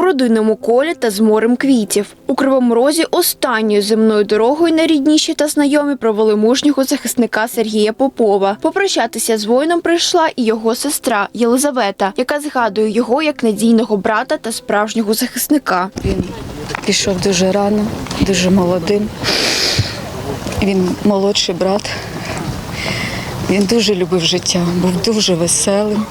у родинному колі та з морем квітів. У Кривому Розі останньою земною дорогою найрідніші та знайомі провели мужнього захисника Сергія Попова. Попрощатися з воїном прийшла і його сестра Єлизавета, яка згадує його як надійного брата та справжнього захисника. Він пішов дуже рано, дуже молодим. Він молодший брат. Він дуже любив життя, був дуже веселим.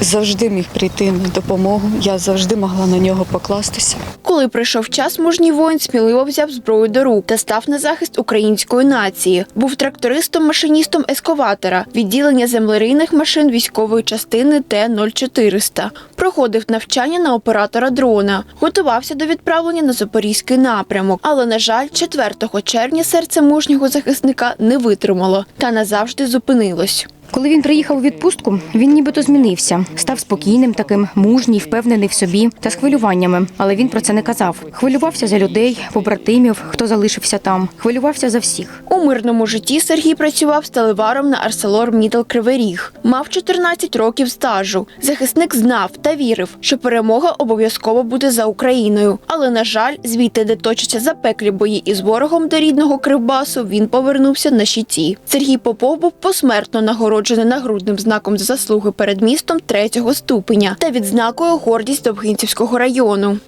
Завжди міг прийти на допомогу. Я завжди могла на нього покластися. Коли прийшов час, мужній воїн сміливо взяв зброю до рук та став на захист української нації. Був трактористом, машиністом ескаватора, відділення землерийних машин військової частини Т-0400. Проходив навчання на оператора дрона, готувався до відправлення на Запорізький напрямок. Але, на жаль, 4 червня серце мужнього захисника не витримало та назавжди зупинилось. Коли він приїхав у відпустку, він нібито змінився, став спокійним, таким мужній, впевнений в собі та з хвилюваннями. Але він про це не казав. Хвилювався за людей, побратимів, хто залишився там. Хвилювався за всіх. У мирному житті Сергій працював сталеваром на Арселор Мідл Кривий Ріг. Мав 14 років стажу. Захисник знав та вірив, що перемога обов'язково буде за Україною. Але на жаль, звідти, де точаться запеклі бої із ворогом до рідного Кривбасу, він повернувся на щиті. Сергій Попов був посмертно нагороджений нагрудним знаком за заслуги перед містом третього ступеня та відзнакою гордість Довгинцівського району.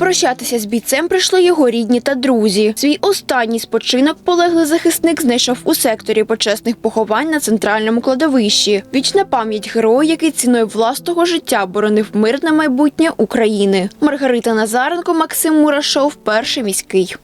Попрощатися з бійцем прийшли його рідні та друзі. Свій останній спочинок полеглий захисник знайшов у секторі почесних поховань на центральному кладовищі. Вічна пам'ять герою, який ціною власного життя боронив мирне майбутнє України. Маргарита Назаренко, Максим Мурашов, перший міський.